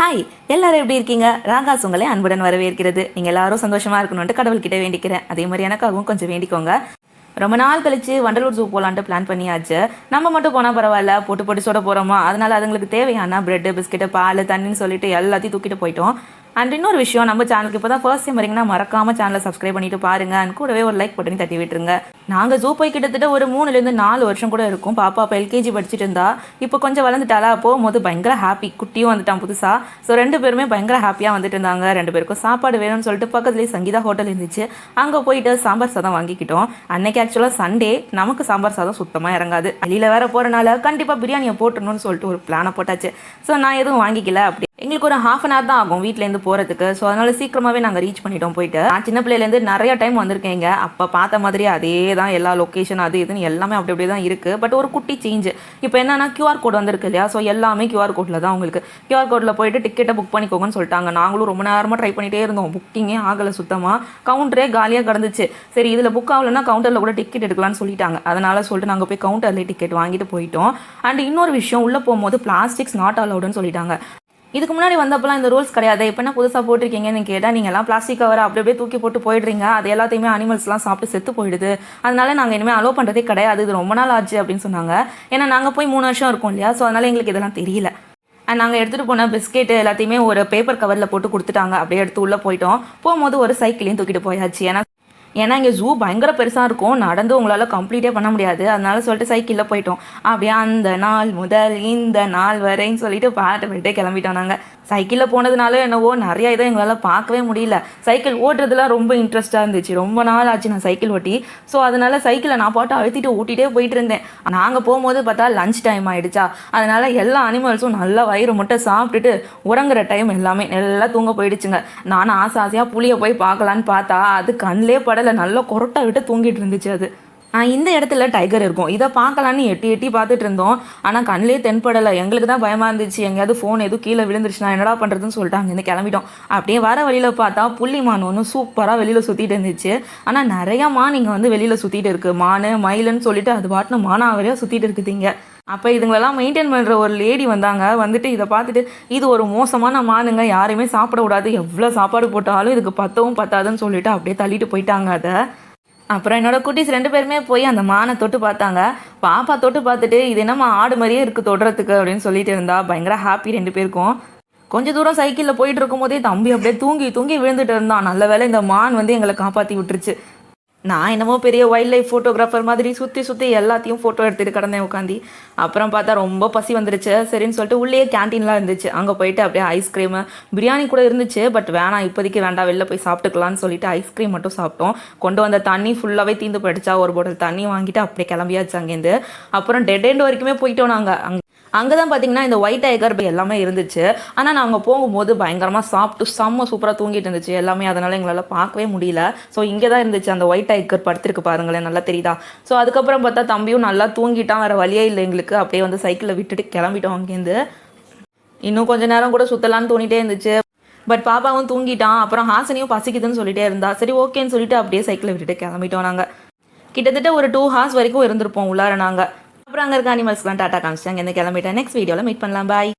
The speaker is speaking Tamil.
ஹாய் எல்லாரும் எப்படி இருக்கீங்க? ராகாஸ் உங்களை அன்புடன் வரவேற்கிறது. நீங்கள் எல்லாரும் சந்தோஷமா இருக்கணும்ட்டு கடவுள்கிட்ட வேண்டிக்கிறேன். அதே மாதிரி எனக்காகவும் கொஞ்சம் வேண்டிக்கோங்க. ரொம்ப நாள் கழிச்சு வண்டலூர் ஜூ போகலான்ட்டு பிளான் பண்ணியாச்சு. நம்ம மட்டும் போனால் பரவாயில்ல. போட்டு போட்டு சுட போகிறோமா அதனால அதுங்களுக்கு தேவையான பிரெட்டு பிஸ்கெட்டு பால் தண்ணின்னு சொல்லிட்டு எல்லாத்தையும் தூக்கிட்டு போயிட்டோம். அண்ட் இன்னொரு விஷயம் நம்ம சேனலுக்கு இப்போ தான் ஃபர்ஸ்ட் டைம் வரீங்கன்னா மறக்காம சேனலை சப்ஸ்கிரைப் பண்ணிட்டு பாருங்க. அண்ட் கூடவே ஒரு லைக் பட்டனி தட்டி விட்டுருங்க. நாங்கள் ஜூ போய் கிட்டத்தட்ட ஒரு மூணுலேருந்து நாலு வருஷம் கூட இருக்கும். பாப்பா இப்போ எல்கேஜி படிச்சுட்டு இருந்தா. இப்போ கொஞ்சம் வளர்ந்துட்டாளா போகும்போது பயங்கர ஹாப்பி குட்டியும் வந்துட்டான் புதுசாக ஸோ ரெண்டு பேருமே பயங்கர ஹாப்பியாக வந்துட்டு இருந்தாங்க. ரெண்டு பேருக்கும் சாப்பாடு வேணும்னு சொல்லிட்டு பக்கத்துலேயே சங்கீதா ஹோட்டல் இருந்துச்சு. அங்கே போயிட்டு சாம்பார் சாதம் வாங்கிக்கிட்டோம். அன்னைக்கு ஆக்சுவலாக சண்டே நமக்கு சாம்பார் சாதம் சுத்தமாக இறங்காது. வெளியில் வேற போகிறனால கண்டிப்பாக பிரியாணியை போட்டுடணும்னு சொல்லிட்டு ஒரு பிளானை போட்டாச்சு. ஸோ நான் எதுவும் வாங்கிக்கல அப்படி. எங்களுக்கு ஒரு ஹாஃப் அன் ஹவர் தான் ஆகும் வீட்டிலேருந்து போகிறதுக்கு ஸோ அதனால் சீக்கிரமாகவே நாங்கள் ரீச் பண்ணிட்டோம் போயிட்டு. நான் சின்ன பிள்ளையிலேருந்து நிறைய டைம் வந்திருக்கேங்க அப்போ பார்த்த மாதிரி அதே தான் எல்லா லொக்கேஷன் அது இதுன்னு எல்லாமே அப்படி அப்படியே தான் இருக்குது பட் ஒரு குட்டி சேஞ்ச் இப்போ என்னன்னா கியூஆர் கோட் வந்திருக்கு இல்லையா? ஸோ எல்லாமே கியூஆர் கோடில் தான் உங்களுக்கு. கியூஆர் கோடில் போயிட்டு டிக்கெட்டை புக் பண்ணிக்கோங்கன்னு சொல்லிட்டாங்க. நாங்களும் ரொம்ப நேரமாக ட்ரை பண்ணிகிட்டே இருந்தோம். புக்கிங்கே ஆகலை சுத்தமாக கவுண்டரே காலியாக கிடந்துச்சு. சரி இதில் புக் ஆகலைன்னா கவுண்டரில் கூட டிக்கெட் எடுக்கலாம்னு சொல்லிட்டாங்க. அதனால சொல்லிட்டு நாங்கள் போய் கவுண்டர்லேயே டிக்கெட் வாங்கிட்டு போயிட்டோம். அண்ட் இன்னொரு விஷயம் உள்ளே போகும்போது பிளாஸ்டிக்ஸ் நாட் அலவுடுன்னு சொல்லிட்டாங்க. இதுக்கு முன்னாடி வந்தப்பலாம் இந்த ரூல்ஸ் கிடையாது. இப்போ என்ன புதுசாக போட்டிருக்கீங்கன்னு கேட்டால் நீங்கள்லாம் பிளாஸ்டிக் கவர் அப்படி அப்படியே தூக்கி போட்டு போயிடுறீங்க. அது எல்லாத்தையுமே அனிமல்ஸ்லாம் சாப்பிட்டு செத்து போயிடுது. அதனால நாங்கள் இனிமேல் அலோவ் பண்ணுறதே கிடையாது. இது ரொம்ப நாள் ஆச்சு அப்படின்னு சொன்னாங்க. ஏன்னா நாங்கள் போய் மூணு வருஷம் இருக்கோம் இல்லையா? ஸோ அதனால எங்களுக்கு இதெல்லாம் தெரியல. அண்ட் நாங்கள் எடுத்துகிட்டு போன பிஸ்கெட்டு எல்லாத்தையுமே ஒரு பேப்பர் கவரில் போட்டு கொடுத்துட்டாங்க. அப்படியே எடுத்து உள்ளே போயிட்டோம். போகும்போது ஒரு சைக்கிளையும் தூக்கிட்டு போயாச்சு. ஏன்னா ஏன்னா இங்கே ஜூ பயங்கர பெருசாக இருக்கும். நடந்து உங்களால் கம்ப்ளீட்டே பண்ண முடியாது. அதனால சொல்லிட்டு சைக்கிளில் போயிட்டோம். அப்படியே அந்த நாள் முதல் இந்த நாள் வரைன்னு சொல்லிட்டு பாட்டு விட்டே கிளம்பிட்டோம் நாங்கள் சைக்கிளில் போனதுனால என்னவோ நிறைய இதை எங்களால் பார்க்கவே முடியல. சைக்கிள் ஓட்டுறதுலாம் ரொம்ப இன்ட்ரெஸ்ட்டாக இருந்துச்சு. ரொம்ப நாள் ஆச்சு நான் சைக்கிள் ஓட்டி. ஸோ அதனால சைக்கிளை நான் பாட்டு அழுத்திட்டு ஓட்டிகிட்டே போயிட்டு இருந்தேன். நாங்கள் போகும்போது பார்த்தா லஞ்ச் டைம் ஆகிடுச்சா அதனால எல்லா அனிமல்ஸும் நல்லா வயிறு முட்டை சாப்பிட்டுட்டு உறங்குற டைம் எல்லாமே. நல்லா தூங்க போயிடுச்சுங்க. நானும் ஆசை ஆசையாக புளியை போய் பார்க்கலான்னு பார்த்தா அது கண்ணிலே படலை. நல்லா கொரட்டா விட்டு தூங்கிட்டு இருந்துச்சு அது. இந்த இடத்துல டைகர் இருக்கும். இதை பார்க்கலான்னு எட்டி எட்டி பார்த்துட்டு இருந்தோம். ஆனால் கண்ணிலே தென்படலை. எங்களுக்கு தான் பயமாக இருந்துச்சு. எங்கேயாவது ஃபோன் எதுவும் கீழே விழுந்துருச்சுன்னா என்னடா பண்ணுறதுன்னு சொல்லிட்டு அங்கேருந்து கிளம்பிட்டோம். அப்படியே வர வழியில் பார்த்தா புள்ளி மான் ஒன்று சூப்பராக வெளியில் சுற்றிட்டு இருந்துச்சு. ஆனால் நிறையா மான் இங்கே வந்து வெளியில் சுற்றிட்டு இருக்குது மான் மயிலுன்னு சொல்லிட்டு அது பாட்டுன்னு மானாவரியாக சுற்றிட்டு இருக்குதுங்க. அப்போ இதுங்களெல்லாம் மெயின்டைன் பண்ணுற ஒரு லேடி வந்தாங்க. வந்துட்டு இதை பார்த்துட்டு இது ஒரு மோசமான மானுங்க. யாரையுமே சாப்பிடக்கூடாது எவ்வளோ சாப்பாடு போட்டாலும் இதுக்கு பத்தவும் பத்தாதுன்னு சொல்லிட்டு அப்படியே தள்ளிட்டு போயிட்டாங்க அதை. அப்புறம் என்னோட குட்டீஸ் ரெண்டு பேருமே போய் அந்த மானை தொட்டு பார்த்தாங்க. பாப்பா தொட்டு பார்த்துட்டு இது என்னம்மா ஆடு மாதிரியே இருக்குது தொடுறதுக்கு? அப்படின்னு சொல்லிட்டு இருந்தா. பயங்கர ஹாப்பி ரெண்டு பேருக்கும். கொஞ்ச தூரம் சைக்கிளில் போயிட்டு இருக்கும்போதே தம்பி அப்படியே தூங்கி தூங்கி விழுந்துட்டு இருந்தான். நல்ல வேளை இந்த மான் வந்து எங்களை காப்பாற்றி விட்டுருச்சு. நான் என்னமோ பெரிய வைல்ட் லைஃப் ஃபோட்டோகிராஃபர் மாதிரி சுற்றி சுற்றி எல்லாத்தையும் ஃபோட்டோ எடுத்துகிட்டு கிடந்தேன் உட்காந்து அப்புறம் பார்த்தா ரொம்ப பசி வந்துருச்சு. சரின்னு சொல்லிட்டு உள்ளே கேன்டீன்லாம் இருந்துச்சு. அங்கே போயிட்டு அப்படியே ஐஸ்கிரீமு பிரியாணி கூட இருந்துச்சு. பட் வேணாம் இப்போதைக்கு வேண்டாம் வெளில போய் சாப்பிட்டுக்கலாம்னு சொல்லிட்டு ஐஸ்கிரீம் மட்டும் சாப்பிட்டோம். கொண்டு வந்த தண்ணி ஃபுல்லாகவே தீந்து போயிடுச்சா? ஒரு பாட்டில் தண்ணி வாங்கிட்டு அப்படியே கிளம்பியாச்சு அங்கேருந்து அப்புறம் டெட் எண்ட் வரைக்குமே போயிட்டோம் நாங்கள் அங்கே அங்கே தான் பார்த்தீங்கன்னா இந்த ஒயிட் டைகர் எல்லாமே இருந்துச்சு. ஆனால் நாங்கள் போகும்போது பயங்கரமாக சாப்பிட்டு செம்ம சூப்பராக தூங்கிட்டு இருந்துச்சு. எல்லாமே அதனால் எங்களால் பார்க்கவே முடியல. ஸோ இங்கே தான் இருந்துச்சு அந்த ஒயிட் டைகர் படுத்திருக்கு பாருங்களேன் நல்லா தெரியுதா? ஸோ அதுக்கப்புறம் பார்த்தா தம்பியும் நல்லா தூங்கிட்டான். வேறு வழியே இல்லை எங்களுக்கு. அப்படியே வந்து சைக்கிளை விட்டுட்டு கிளம்பிட்டோம் அங்கேருந்து. இன்னும் கொஞ்ச நேரம் கூட சுற்றலான்னு தோணிட்டே இருந்துச்சு. பட் பாப்பாவும் தூங்கிட்டான். அப்புறம் ஹாசனையும் பசிக்குதுன்னு சொல்லிட்டே இருந்தா. சரி ஓகேன்னு சொல்லிட்டு அப்படியே சைக்கிளை விட்டுட்டு கிளம்பிட்டோம் நாங்கள் கிட்டத்தட்ட ஒரு டூ ஹார்ஸ் வரைக்கும் இருந்திருப்போம் உள்ளார நாங்கள் அப்புறம் அங்கே இருக்க அனிமல்ஸ்லாம் டாட்டா காமிச்சிட்டாங்க என்ன கிளம்பிட்டேன். நெக்ஸ்ட் வீடியோவில் மீட் பண்ணலாம். பாய்